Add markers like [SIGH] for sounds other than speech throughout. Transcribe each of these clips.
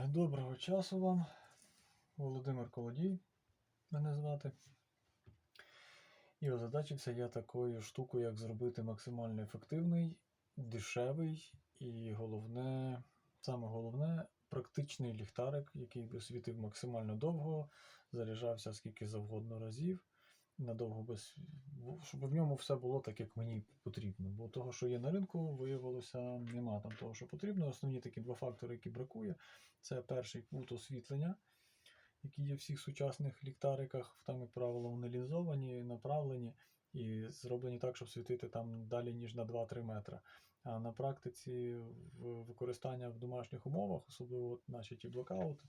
Доброго часу вам. Володимир Колодій мене звати. І озадачився я такою штукою, як зробити максимально ефективний, дешевий і головне, саме головне, практичний ліхтарик, який би світив максимально довго, заряджався скільки завгодно разів, надовго без. щоб в ньому все було так, як мені потрібно. Бо того, що є на ринку, виявилося, нема там того, що потрібно. Основні такі два фактори, які бракує. Це перший кут освітлення, який є в всіх сучасних ліхтариках, там, як правило, вони лінзовані, направлені і зроблені так, щоб світити там далі, ніж на 2-3 метри. А на практиці використання в домашніх умовах, особливо наші ті блокаути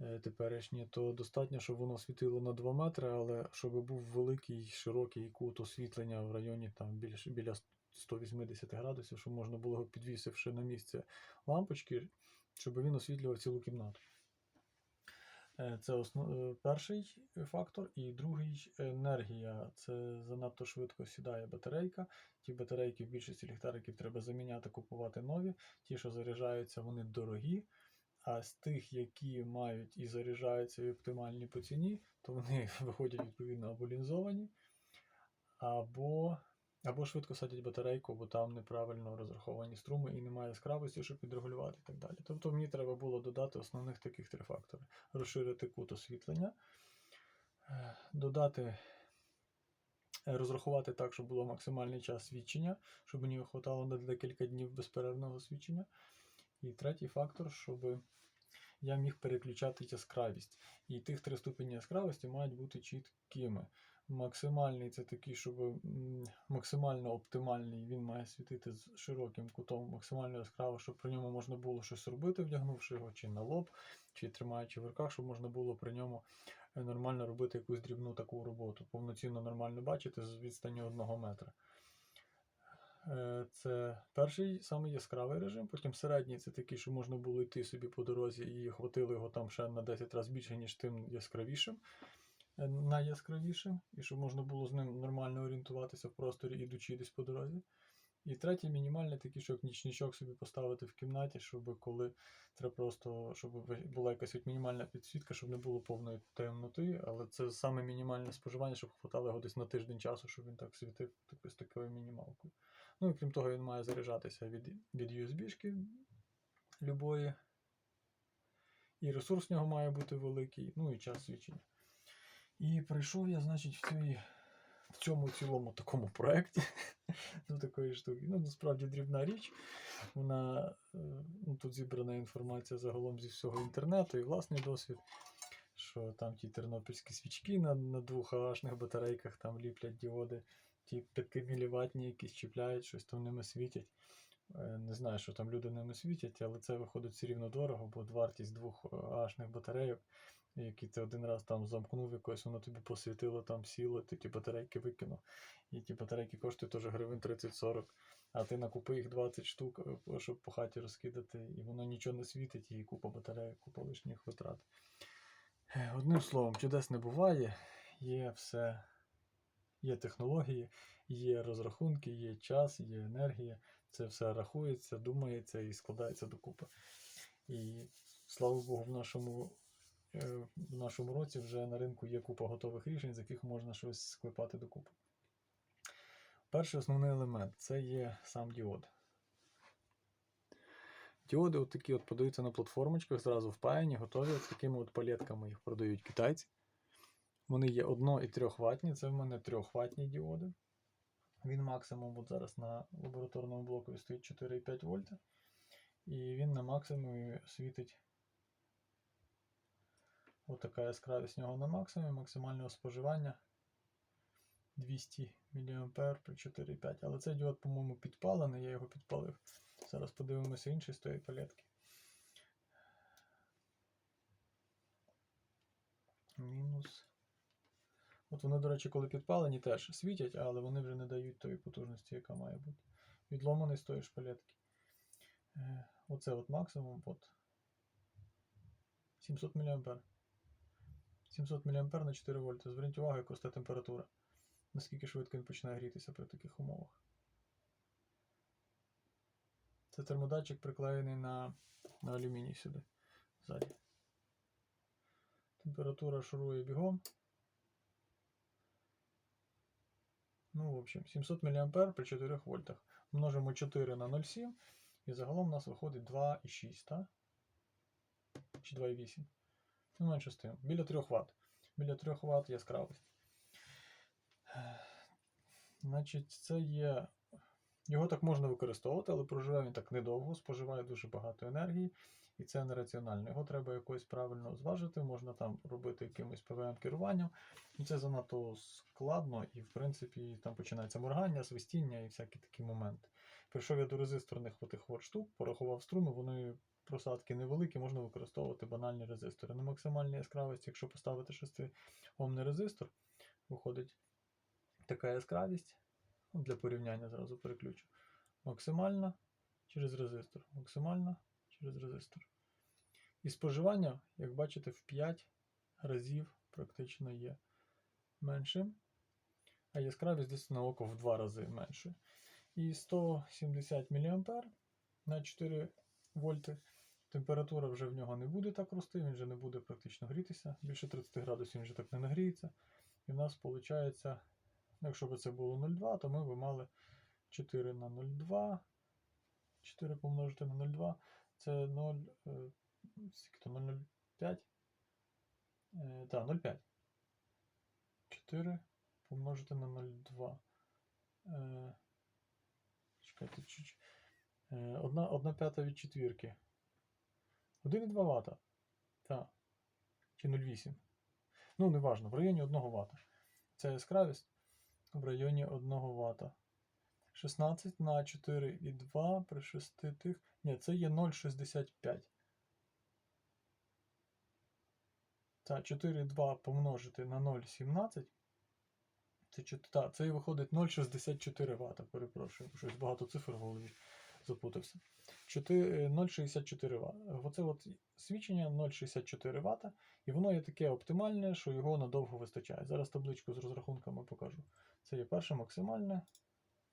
е, теперішні, то достатньо, щоб воно світило на 2 метри, але щоб був великий широкий кут освітлення в районі там більш, біля 180 градусів, щоб можна було підвісивши на місце лампочки, щоб він освітлював цілу кімнату. Е, Це основ... е, перший фактор. І другий енергія. Це занадто швидко сідає батарейка. Ті батарейки в більшості ліхтариків треба заміняти, купувати нові. Ті, що заряджаються, вони дорогі. А з тих, які мають і заряджаються і оптимальні по ціні, то вони [LAUGHS] виходять відповідно або лінзовані, або, або швидко садять батарейку, бо там неправильно розраховані струми і немає яскравості, щоб підрегулювати і так далі. Тобто мені треба було додати основних таких три фактори: розширити кут освітлення, е, додати, е, розрахувати так, щоб було максимальний час свідчення, щоб мені вистачало на декілька днів безперервного свідчення. І третій фактор, щоб я міг переключати яскравість. І тих три ступені яскравості мають бути чіткими. Максимальний це такий, щоб максимально оптимальний, він має світити з широким кутом, максимально яскраво, щоб при ньому можна було щось робити, вдягнувши його чи на лоб, чи тримаючи в руках, щоб можна було при ньому е, нормально робити якусь дрібну таку роботу, повноцінно нормально бачити з відстані одного метра. Е, Це перший самий яскравий режим, потім середній це такий, що можна було йти собі по дорозі і хватило його там ще на 10 разів більше, ніж тим яскравішим, е, найяскравішим, і щоб можна було з ним нормально орієнтуватися в просторі, ідучи десь по дорозі. І третій мінімальний такий, що як нічничок собі поставити в кімнаті, щоб коли треба просто, щоб була якась от мінімальна підсвітка, щоб не було повної темноти, але це саме мінімальне споживання, щоб хватало його десь на тиждень часу, щоб він так світив з такою мінімалкою. Ну і крім того, він має заряджатися від, від USB-шки любої. І ресурс в нього має бути великий, ну і час свідчення. І прийшов я, значить, в, цій, в цьому цілому такому проєкті [LAUGHS] до такої штуки. Ну, насправді дрібна річ. Вона е, ну, тут зібрана інформація загалом зі всього інтернету і власний досвід. Що там ті тернопільські свічки на, на двох ААшних батарейках там ліплять діоди, ті 5 міліватні якісь чіпляють, щось там ними світять. Е, Не знаю, що там люди ними світять, але це виходить все рівно дорого, бо вартість двох ААшних батарейок, які ти один раз там замкнув якось, воно тобі посвітило, там сіло, ти ті батарейки викинув. І ті батарейки коштують теж гривень 30-40. А ти накупи їх 20 штук, е, щоб по хаті розкидати, і воно нічого не світить, і купа батарейок, купа лишніх витрат. Е, Одним словом, чудес не буває, є все, є технології, є розрахунки, є час, є енергія. Це все рахується, думається і складається докупи. І слава Богу, в нашому, е, в нашому році вже на ринку є купа готових рішень, з яких можна щось склепати докупи. Перший основний елемент це є сам діод. Діоди от такі от продаються на платформочках, зразу впаяні, готові. От такими от палетками їх продають китайці. Вони є 1 і 3 ватні, це в мене 3 ватні діоди. Він максимум от зараз на лабораторному блоку стоїть 4,5 вольта. І він на максимумі світить. Ось така яскравість нього на максимумі, максимального споживання 200 мА при 4,5. Але цей діод, по-моєму, підпалений, я його підпалив. Зараз подивимося інші з тої палетки. Мінус. От вони, до речі, коли підпалені, теж світять, але вони вже не дають тої потужності, яка має бути. Відломаний з тої шпалетки. Е, Оце от максимум от 700 мА. 700 мА на 4 вольта. Зверніть увагу, яка росте температура. Наскільки швидко він починає грітися при таких умовах. Це термодатчик приклеєний на, на алюміній сюди. ззаді. Температура шурує бігом. Ну, в общем, 700 мА при 4 вольтах. Множимо 4 на 0,7 і загалом у нас виходить 2,6, так? Чи 2,8. Ну, менше з тим. Біля 3 Вт. Біля 3 Вт яскравість. Значить, це є. Його так можна використовувати, але проживе він так недовго, споживає дуже багато енергії, і це нераціонально. Його треба якось правильно зважити, можна там робити якимось ПВМ-керуванням. І це занадто складно, і, в принципі, там починається моргання, свистіння і всякі такі моменти. Прийшов я до резисторних отих от штук, порахував струми, вони просадки невеликі, можна використовувати банальні резистори. На максимальній яскравості, якщо поставити 6 омний резистор, виходить така яскравість. Ну, Для порівняння зразу переключу. Максимальна через резистор. Максимальна через резистор. І споживання, як бачите, в 5 разів практично є меншим. А яскравість десь на око в 2 рази менше. І 170 мА на 4 вольти. Температура вже в нього не буде так рости, він вже не буде практично грітися. Більше 30 градусів він вже так не нагріється. І в нас виходить, якщо б це було 0,2, то ми б мали 4 на 0,2. 4 помножити на 0,2. Це 0. е, Скільки то 0,05. Е, Так, 0,5. 4 помножити на 0,2. Е, Чекайте, чуть. Е, Одна, одна п'ята від четвірки. 1,2 Вт. Так. Чи 0,8. Ну, неважно, в районі 1 Вт. Це яскравість в районі 1 Вт. 16 на 4,2 при 6 тих. Ні, це є 0,65. Та 4,2 помножити на 0,17. Це, та, це і виходить 0,64 Вт. Перепрошую, щось багато цифр в голові запутався. 0,64 Вт. Оце от свідчення 0,64 Вт. І воно є таке оптимальне, що його надовго вистачає. Зараз табличку з розрахунками покажу. Це є перше максимальне,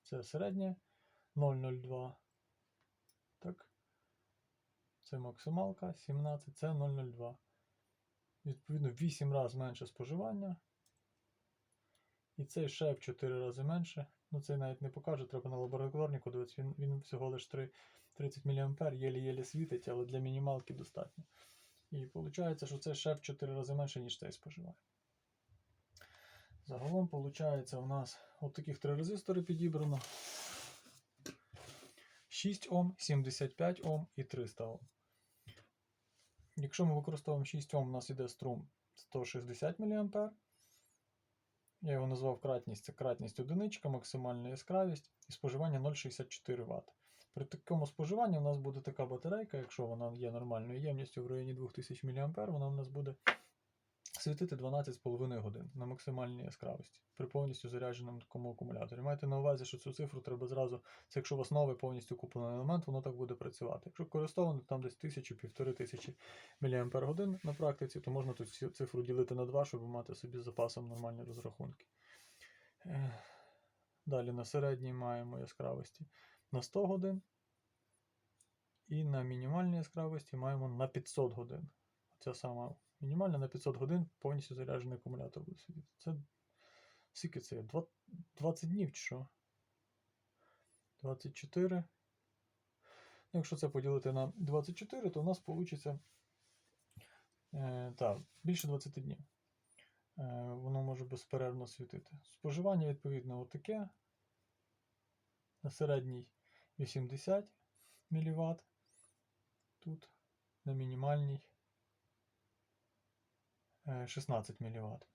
це середнє 0,02. Так. Це максималка 17, це 0,02. Відповідно, 8 разів менше споживання. І цей ще в 4 рази менше. Ну, це навіть не покаже, треба на лабораторнику дивитися. Він, він всього лише 3, 30 мА, єлі-єлі світить, але для мінімалки достатньо. І виходить, що це ще в 4 рази менше, ніж цей споживає. Загалом, виходить, у нас от таких три резистори підібрано. 6 Ом, 75 Ом і 300 Ом. Якщо ми використовуємо 6 Ом, у нас іде струм 160 мА. Я його назвав кратність. Це кратність одиничка, максимальна яскравість і споживання 0,64 Вт. При такому споживанні у нас буде така батарейка, якщо вона є нормальною ємністю в районі 2000 мА, вона у нас буде світити 12,5 годин на максимальній яскравості при повністю зарядженому такому акумуляторі. Майте на увазі, що цю цифру треба зразу, це якщо у вас новий повністю куплений елемент, воно так буде працювати. Якщо користовано, там десь 1000-1500 мАч на практиці, то можна тут цифру ділити на 2, щоб мати собі з запасом нормальні розрахунки. Далі на середній маємо яскравості на 100 годин. І на мінімальній яскравості маємо на 500 годин. Ця сама мінімальна на 500 годин повністю заряджений акумулятор буде сидіти. Це скільки це? є? 20 днів чи що? 24. Ну, якщо це поділити на 24, то у нас вийде так, більше 20 днів. Е, воно може безперервно світити. Споживання, відповідно, отаке. На середній 80 мВт. Тут на мінімальній 16 мВт.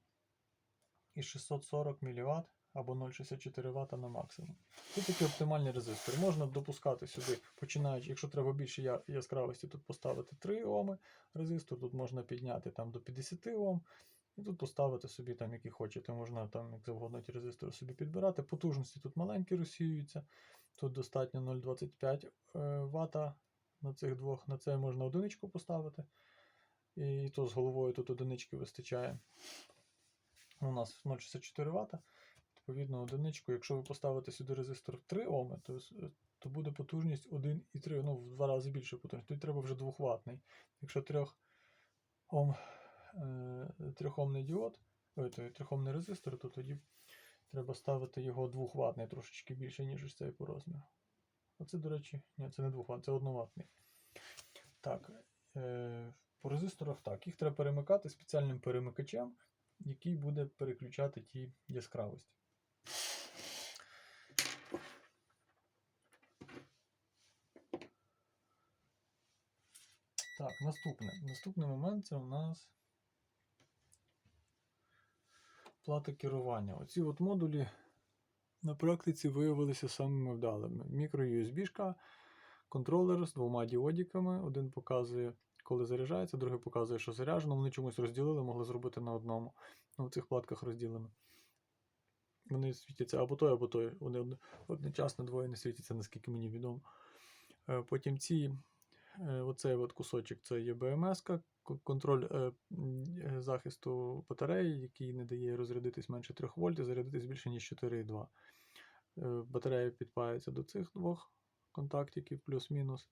І 640 мВт або 0,64 Вт на максимум. Тут такі оптимальні резистори. Можна допускати сюди, починаючи, якщо треба більше яскравості, тут поставити 3 Ом резистор, тут можна підняти там до 50 Ом. І тут поставити собі там, які хочете, можна там як завгодно ті резистори собі підбирати. Потужності тут маленькі розсіюються. Тут достатньо 0,25 Вт на цих двох. На це можна одиничку поставити. І то з головою тут одинички вистачає. У нас 0,64 Вт. Відповідно, одиничку. Якщо ви поставите сюди резистор 3 Ом, то, то буде потужність 1,3, ну в два рази більше потужність. Тут треба вже 2 ватний. Якщо 3 ом, е, трьохомний діод, ой, той трьохомний резистор, то тоді треба ставити його двохватний, трошечки більше, ніж ось цей по розміру. Оце, до речі, ні, це не двохватний, це одноватний. Так, е, по резисторах так. Їх треба перемикати спеціальним перемикачем, який буде переключати ті яскравості. Так, наступне. Наступний момент це у нас плата керування. Оці от модулі на практиці виявилися самими вдалими. Мікро USB, контролер з двома діодиками. Один показує, коли заряджається, другий показує, що заряджено. Вони чомусь розділили, могли зробити на одному. Ну, в цих платках розділено. Вони світяться або той, або той. Вони одночасно двоє не світяться, наскільки мені відомо. Е, Потім ці, е, оцей от кусочок це є БМС, контроль е, захисту батареї, який не дає розрядитись менше 3 вольт і зарядитись більше, ніж 4,2. Е, Батарея підпається до цих двох контактиків, плюс-мінус.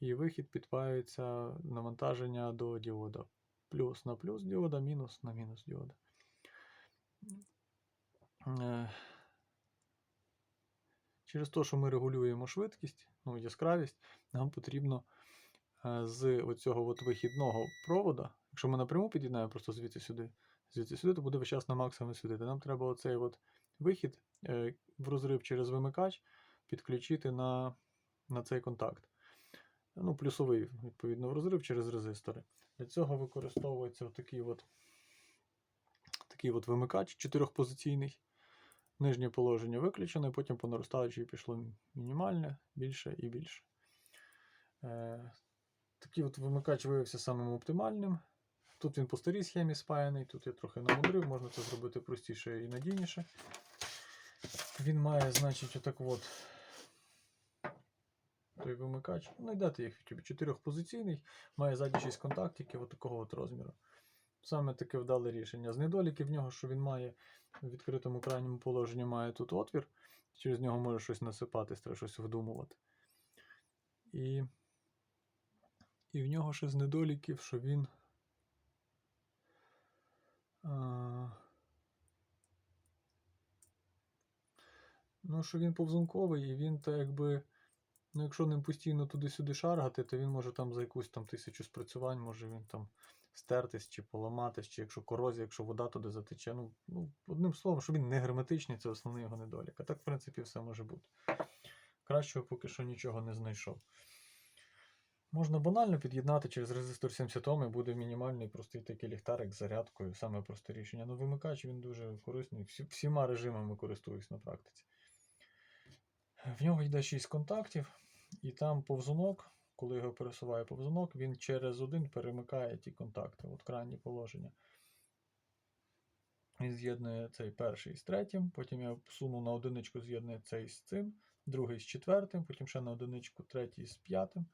І вихід підпається навантаження до діода. Плюс на плюс діода, мінус на мінус діода. Е, Через те, що ми регулюємо швидкість, ну, яскравість, нам потрібно е, з оцього от вихідного провода, якщо ми напряму під'єднаємо просто звідси сюди, звідси сюди, то буде весь час на максимум світити. Нам треба оцей от вихід е, в розрив через вимикач підключити на, на цей контакт. Ну, плюсовий, відповідно, розрив через резистори. Для цього використовується такий от, такий от вимикач чотирьохпозиційний. Нижнє положення виключено, і потім по наростаючій пішло мінімальне, більше і більше. Е, такий от вимикач виявився самим оптимальним. Тут він по старій схемі спаяний, тут я трохи намудрив, можна це зробити простіше і надійніше. Він має, значить, отак от той вимикач. Ну, Знайдете їх в YouTube. Чотирьохпозиційний, має ззаді 6 контактиків такого от розміру. Саме таке вдале рішення. З недоліків в нього, що він має в відкритому крайньому положенні має тут отвір, через нього може щось насипатись, треба щось вдумувати. І, і в нього ще з недоліків, що він. А, ну, що він повзунковий, і він так якби. Ну, якщо ним постійно туди-сюди шаргати, то він може там за якусь там тисячу спрацювань, може він там стертись чи поламатись, чи якщо корозія, якщо вода туди затече. Ну, ну, одним словом, що він не герметичний, це основний його недолік. А так, в принципі, все може бути. Кращого поки що нічого не знайшов. Можна банально під'єднати через резистор 70 Ом і буде мінімальний простий такий ліхтарик з зарядкою, саме просте рішення. Ну, вимикач він дуже корисний. Всі, всіма режимами користуюсь на практиці. В нього йде 6 контактів, і там повзунок, коли його пересуває повзунок, він через один перемикає ті контакти, от крайні положення. Він з'єднує цей перший з третім, потім я суну на одиничку з'єднує цей з цим, другий з четвертим, потім ще на одиничку третій з п'ятим,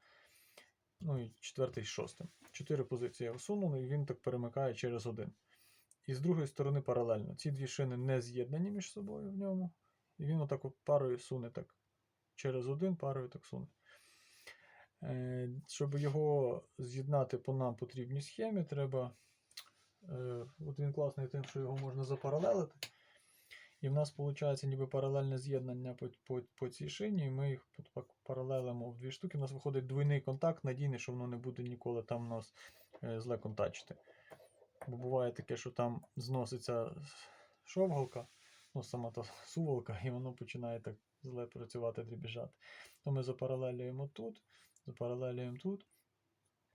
ну і четвертий з шостим. Чотири позиції я усунув, і він так перемикає через один. І з другої сторони паралельно. Ці дві шини не з'єднані між собою в ньому. І він отак от парою суне так через один, парою так суне. Е, Щоб його з'єднати по нам потрібній схемі, треба. е, От він класний тим, що його можна запаралелити. І в нас виходить ніби паралельне з'єднання по, по, по цій шині, і ми їх паралелимо в дві штуки. У нас виходить двойний контакт, надійний, що воно не буде ніколи там нас е, зле контачити. Бо буває таке, що там зноситься шовгалка, ну, сама та суволка, і воно починає так зле працювати, дрібіжати. То ми запаралелюємо тут, запаралелюємо тут.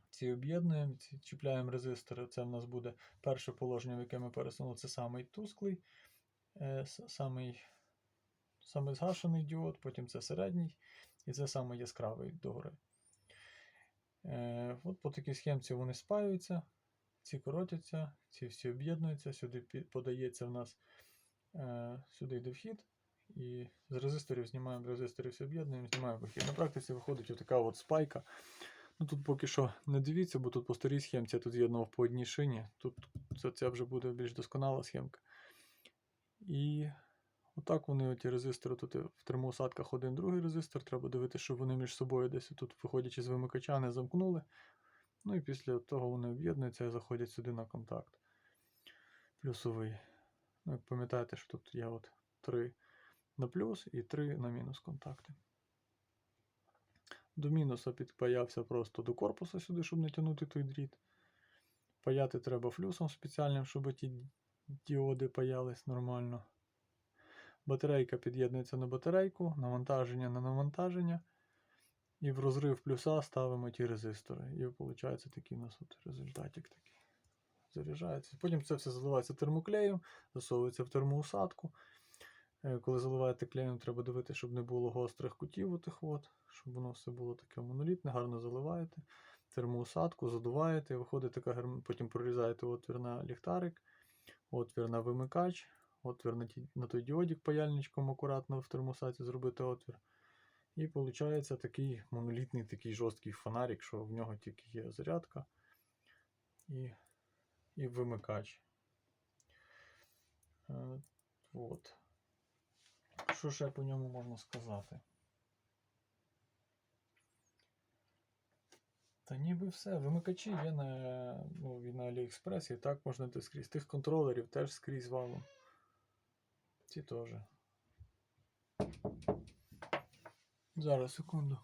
Ці об'єднуємо, ці чіпляємо резистори. Це в нас буде перше положення, в яке ми пересунули. Це самий тусклий, е, самий, самий згашений діод, потім це середній, і це самий яскравий догори. Е, от по такій схемці вони спаюються, ці коротяться, ці всі об'єднуються, сюди подається в нас, сюди йде вхід, і з резисторів знімаємо резисторів, всі об'єднуємо, знімаємо вихід. На практиці виходить отака от спайка. Ну тут поки що не дивіться, бо тут по старій схемці я тут з'єднував по одній шині. Тут це, вже буде більш досконала схемка. І отак вони, оті резистори, тут в термоусадках один другий резистор. Треба дивитися, щоб вони між собою десь тут, виходячи з вимикача, не замкнули. Ну і після того вони об'єднуються і заходять сюди на контакт. Плюсовий. Ну, пам'ятаєте, що тут є от 3 на плюс і 3 на мінус контакти. До мінуса підпаявся просто до корпуса сюди, щоб не тягнути той дріт. Паяти треба флюсом спеціальним, щоб ті діоди паялись нормально. Батарейка під'єднується на батарейку, навантаження на навантаження. І в розрив плюса ставимо ті резистори. І виходить такий у нас от результатик такий. Заряджається. Потім це все заливається термоклеєм, засовується в термоусадку. Е, Коли заливаєте клеєм, треба дивитися, щоб не було гострих кутів отих от, щоб воно все було таке монолітне, гарно заливаєте. Термоусадку, задуваєте, виходить така герм... потім прорізаєте отвір на ліхтарик, отвір на вимикач, отвір на, ті... на той діодік паяльничком акуратно в термосаті зробити отвір. І виходить такий монолітний, такий жорсткий фонарик, що в нього тільки є зарядка і, і вимикач. Е, от. Що ще по ньому можна сказати? Та ніби все. Вимикачі є на, ну, і на Аліекспресі, і так можна йти скрізь. Тих контролерів теж скрізь валом. Ці теж. Зараз, секунду.